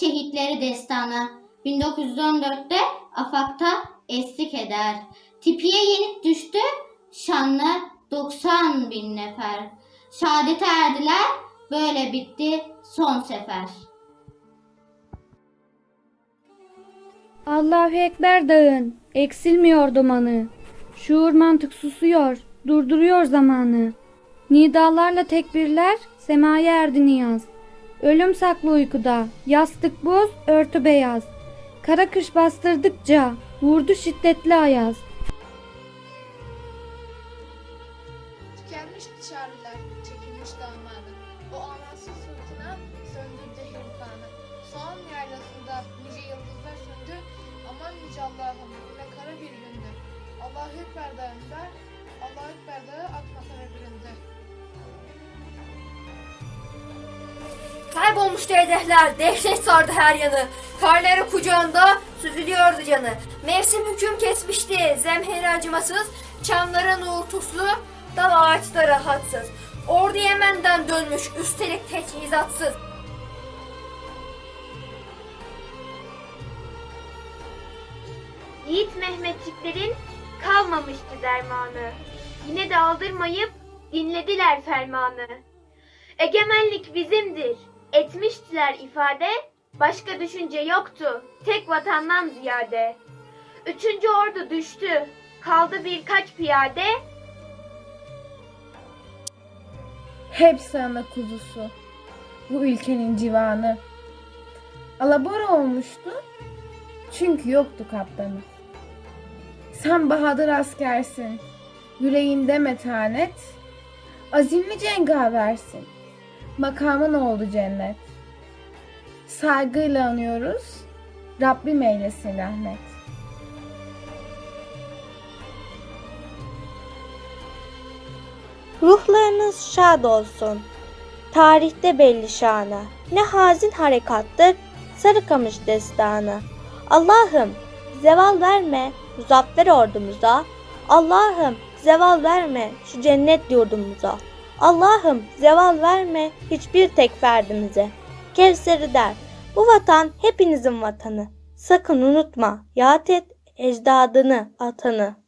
Şehitleri Destanı 1914'te Afak'ta eşlik eder. Tipiye yenik düştü şanlı 90 bin nefer. Şehadete erdiler böyle bitti son sefer. Allahu Ekber dağın, eksilmiyor dumanı. Şuur mantık susuyor, durduruyor zamanı. Nidalarla tekbirler, semaya erdi niyaz. Ölüm saklı uykuda, yastık buz, örtü beyaz. Kara kış bastırdıkça, vurdu şiddetli ayaz. Tükenmiş çağrılar, çekilmiş damadı. O amansız fırtına söndürdü hırkanı. Soğan yaylasında nice yıldızlar söndü. Aman yüce Allah'ım ne kara bir gündü. Allahu Ekber Allahu Ekber dağı atmasan öbüründe. Kaybolmuştu hedefler, dehşet sardı her yanı. Karları kucağında süzülüyordu canı. Mevsim hüküm kesmişti, zemheri acımasız. Çamların uğultuslu, dal ağaçta rahatsız. Ordu Yemen'den dönmüş, üstelik teçhizatsız. Yiğit Mehmetçiklerin kalmamıştı dermanı. Yine de aldırmayıp dinlediler fermanı. Egemenlik bizimdir. Etmiştiler ifade. Başka düşünce yoktu. Tek vatandan ziyade. Üçüncü ordu düştü. Kaldı birkaç piyade. Hepsi ana kuzusu. Bu ülkenin civanı. Alabora olmuştu. Çünkü yoktu kaptanı. Sen bahadır askersin. Yüreğinde metanet. Azimli cengaversin. Makamın oldu cennet. Saygıyla anıyoruz. Rabbim eylesin rahmet. Ruhlarınız şad olsun. Tarihte belli şanı. Ne hazin harekattır Sarıkamış destanı. Allah'ım zeval verme muzaffer ordumuza. Allah'ım zeval verme şu cennet yurdumuza. Allah'ım zeval verme hiçbir tek ferdimize. Kevseri der bu vatan hepinizin vatanı. Sakın unutma yad et ecdadını atanı.